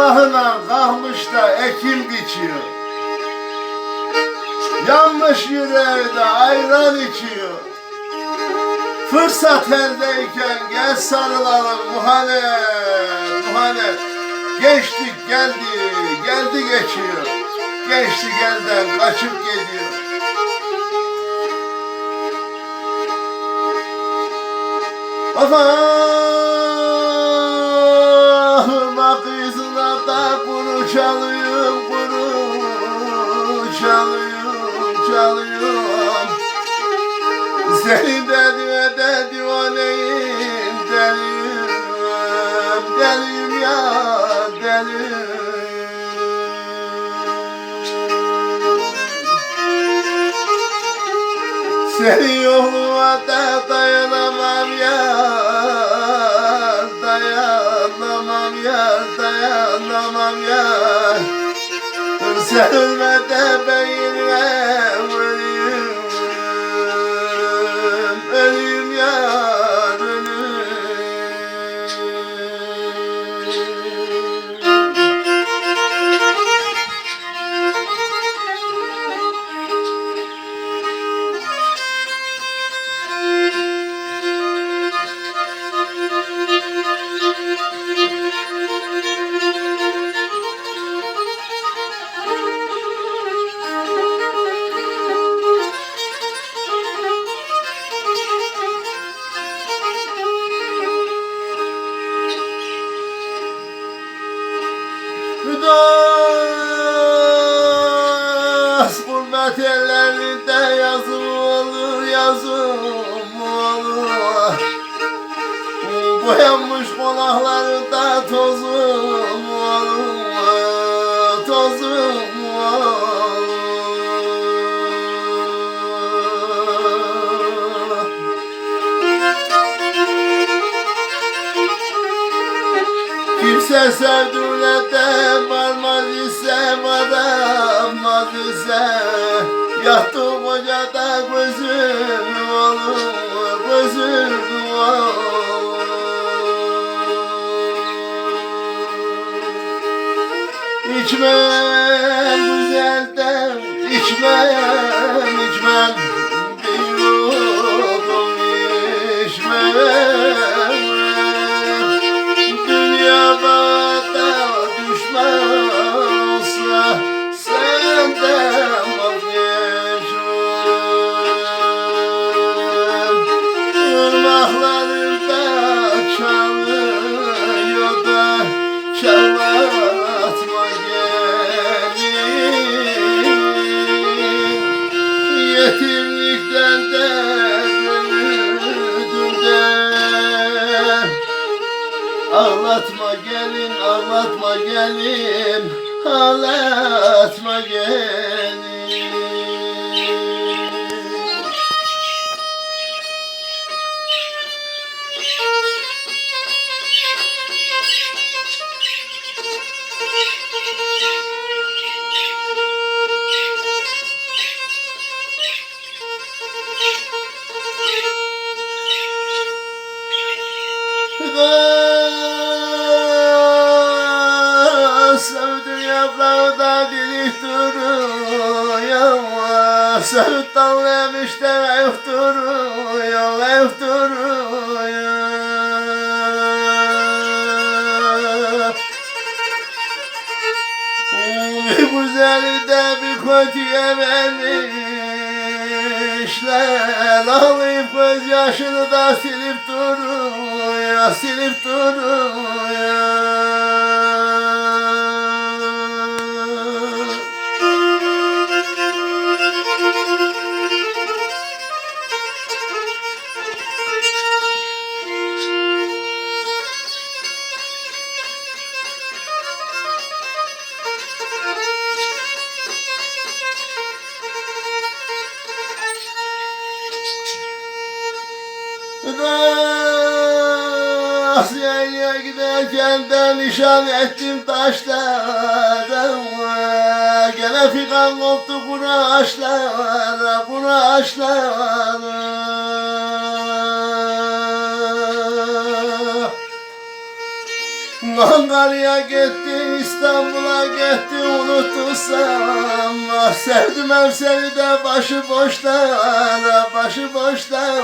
Ahına kalkmış da ekim biçiyor. Yanmış yüreği de ayran içiyor. Fırsat eldeyken gel sarılalım muhanet, muhanet. Geçtik geldi, geldi geçiyor. Geçti gelden kaçıp gidiyor. Kafama kuru çalıyorum, kuru çalıyorum, çalıyorum. Seni dediğe de divaneyim, deliyim, deliyim ya, deliyim. Senin yoluna da dayanamam ya Dayanamam ya dayanamam ya. Sen ölme de ben Kimse sevdiğine de varmaz ise varamaz ise Yattığım ocakta gözüm olur, gözüm olur. İçmem güzelden, içmem, içmem Ağlatma gelin, ağlatma gelin, ağlatma gelin. Sevdim yaprağı da dilik duruyor. Dallamış da ev duruyor, ev duruyor. Güzeli de bir kötüye vermişler. Ağlayıp gözyaşını da silip duruyor Silip duruyor Asya'ya giderken de nişan ettim taşlara Gene figan koptu kuru ağaçlara, kuru ağaçlara Ankara'ya gitti İstanbul'a gitti unutursam. Ah, Sevdim ev seni de başı boşlar Başı boşlar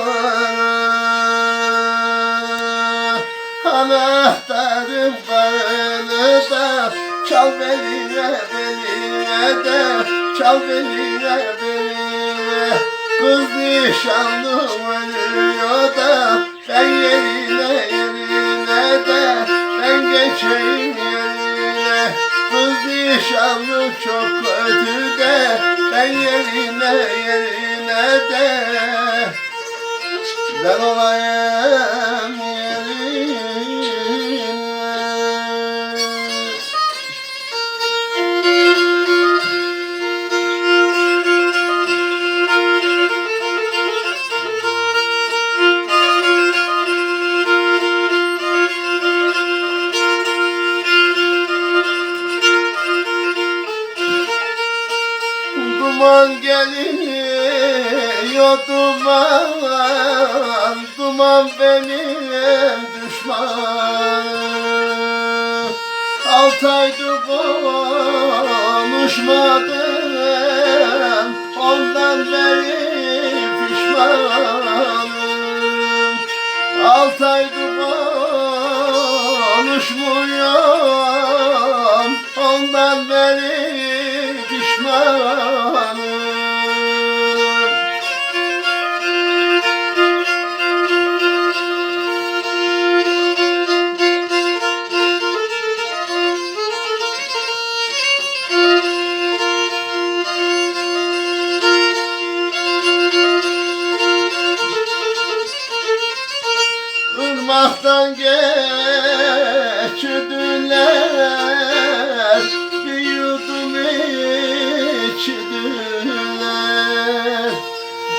Anahtarım bağlıda Çal beline beline de Çal beline beline Kız nişanlım ölüyor da Ben yerine yerine de Ben geçeyim yerine. Kız nişanlım çok kötü de Ben yerine yerine de. Ben olayım yerine Duman geliyor duman Duman benim düşmanım Altı aydır konuşmadım Ondan beri pişmanım. Altı aydır konuşmuyorum Ondan beri pişmanım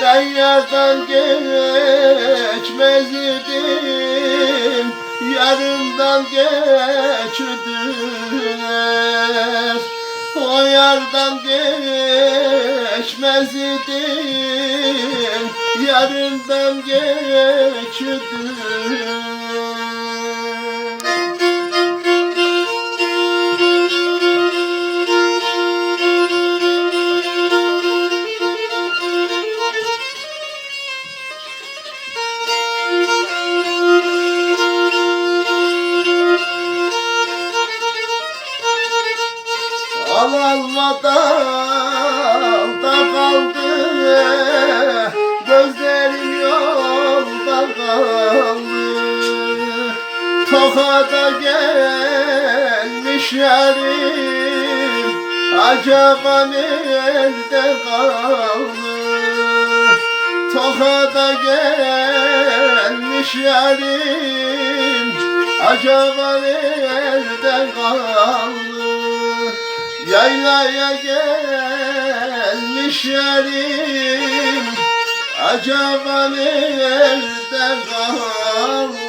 Ben yardan geçmez idim Yarından geçirdiler. O yardan geçmez idim Yarından geçirdiler almadan da kaldı Gözlerim yolda kaldı. Tokada gelmiş yarim Acaba nerede kaldı? Tokada gelmiş yarim Acaba nerede kaldı Yaylaya gelmiş yarim Acaba nerede kaldı